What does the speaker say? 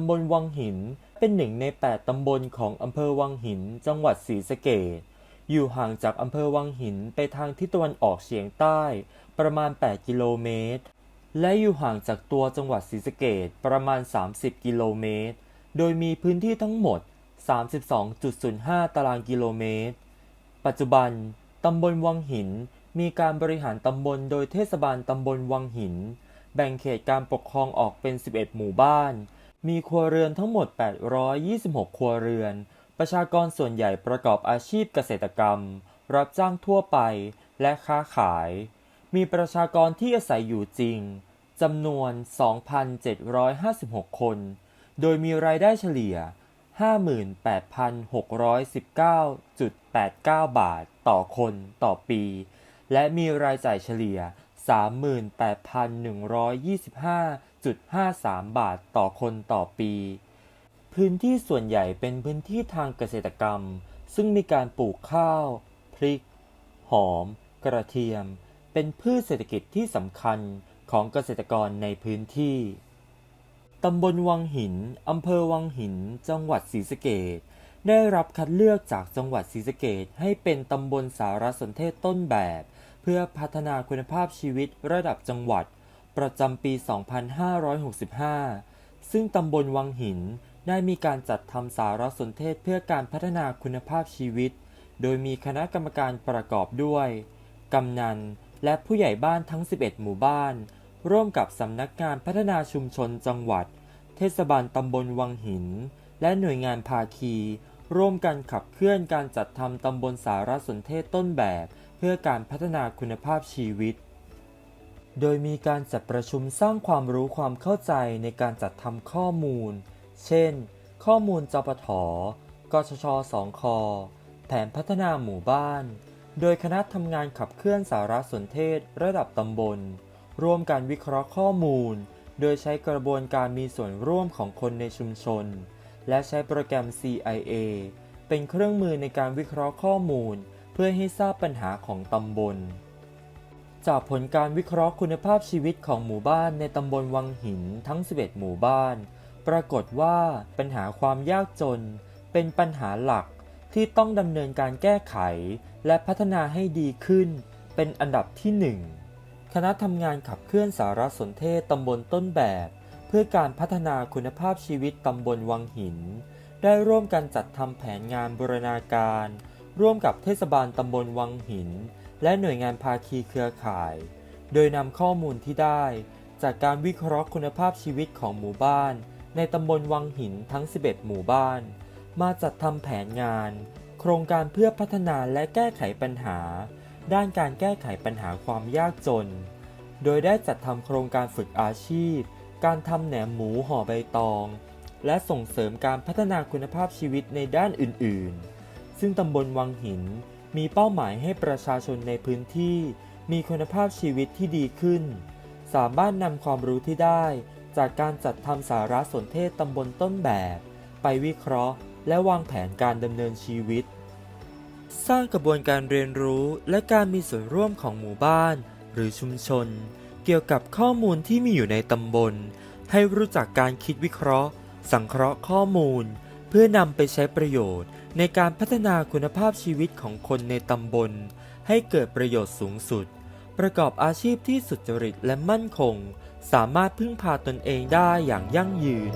ำบลวังหิน เป็นหนึ่งใน 8 ตำบลของอำเภอวังหิน จังหวัดศรีสะเกษอยู่ห่างจากอำเภอวังหินไปทางทิศตะวันออกเฉียงใต้ ประมาณ 8 กิโลเมตร และอยู่ห่างจากตัวจังหวัดศรีสะเกษประมาณ 30 กิโลเมตร โดยมีพื้นที่ทั้งหมด 32.05 ตารางกิโลเมตร ปัจจุบัน ตำบลวังหิน มีการบริหารตำบลโดยเทศบาลตำบลวังหิน แบ่งเขตการปกครองออกเป็น 11 หมู่บ้าน มีครัวเรือนทั้งหมด 826 ครัวเรือน ประชากรส่วนใหญ่ประกอบอาชีพเกษตรกรรม รับจ้างทั่วไปและค้าขาย มีประชากรที่อาศัยอยู่จริงจำนวน 2,756 คน โดยมีรายได้เฉลี่ย 58,619.89 บาทต่อคนต่อปี และมีรายจ่ายเฉลี่ย 38,125.53 บาทต่อคนต่อปี พื้นที่ส่วนใหญ่เป็นพื้นที่ทางเกษตรกรรม ซึ่งมีการปลูกข้าว พริก หอม กระเทียม เป็นพืชเศรษฐกิจที่สำคัญของเกษตรกรในพื้นที่ ตำบลวังหิน อำเภอวังหิน จังหวัดศรีสะเกษได้รับคัดเลือกจากจังหวัดศรีสะเกษให้เป็นตำบลสารสนเทศต้นแบบ เพื่อพัฒนาคุณภาพชีวิตระดับจังหวัด ประจำปี 2565 ซึ่งตำบลวังหินได้มีการจัดทำสารสนเทศเพื่อการพัฒนาคุณภาพชีวิต โดยมีคณะกรรมการประกอบด้วย กำนัน และผู้ใหญ่บ้านทั้ง 11 หมู่บ้าน ร่วมกับสำนักงานพัฒนาชุมชนจังหวัด เทศบาลตำบลวังหิน และหน่วยงานภาคี ร่วมกันขับเคลื่อนการจัดทำตำบลสารสนเทศต้นแบบ เพื่อการพัฒนาคุณภาพชีวิต โดยมีการจัดประชุมสร้างความรู้ความเข้าใจในการจัดทำข้อมูล เช่น ข้อมูลจปทกชชสองคแผนพัฒนาหมู่บ้าน โดยคณะทำงานขับเคลื่อนสารสนเทศระดับตำบล ร่วมการวิเคราะห์ข้อมูล โดยใช้กระบวนการมีส่วนร่วมของคนในชุมชน และใช้โปรแกรม CIA เป็นเครื่องมือในการวิเคราะห์ข้อมูล พื่อให้ทราบปัญหาของตำบล จากผลการวิเคราะห์คุณภาพชีวิตของหมู่บ้านในตำบลวังหินทั้ง 11 หมู่บ้าน ปรากฏว่าปัญหาความยากจน เป็นปัญหาหลักที่ต้องดำเนินการแก้ไข และพัฒนาให้ดีขึ้น เป็นอันดับที่หนึ่งคณะทำงานขับเคลื่อนสารสนเทศตำบลต้นแบบ เพื่อการพัฒนาคุณภาพชีวิตตำบลวังหิน ได้ร่วมกันจัดทำแผนงานบูรณาการ ร่วมกับเทศบาลตำบลวังหิน และหน่วยงานภาคีเครือข่าย โดยนำข้อมูลที่ได้ จากการวิเคราะห์คุณภาพชีวิตของหมู่บ้าน ในตำบลวังหินทั้ง 11 หมู่บ้าน มาจัดทำแผนงาน โครงการเพื่อพัฒนาและแก้ไขปัญหา ด้านการแก้ไขปัญหาความยากจน โดยได้จัดทำโครงการฝึกอาชีพ การทำแหนมหมูห่อใบตอง และส่งเสริมการพัฒนาคุณภาพชีวิตในด้านอื่น ๆ ซึ่งตำบลวังหินมีเป้าหมายให้ประชาชนในพื้นที่ มีคุณภาพชีวิตที่ดีขึ้น สามารถนำความรู้ที่ได้ จากการจัดทำสารสนเทศตำบลต้นแบบ ไปวิเคราะห์ และวางแผนการดำเนินชีวิต สร้างกระบวนการเรียนรู้และการมีส่วนร่วมของหมู่บ้าน หรือชุมชน เกี่ยวกับข้อมูลที่มีอยู่ในตำบล ให้รู้จักการคิดวิเคราะห์ สังเคราะห์ข้อมูล เพื่อนำไปใช้ประโยชน์ในการพัฒนาคุณภาพชีวิตของคนในตำบล ให้เกิดประโยชน์สูงสุด ประกอบอาชีพที่สุจริตและมั่นคง สามารถพึ่งพาตนเองได้อย่างยั่งยืน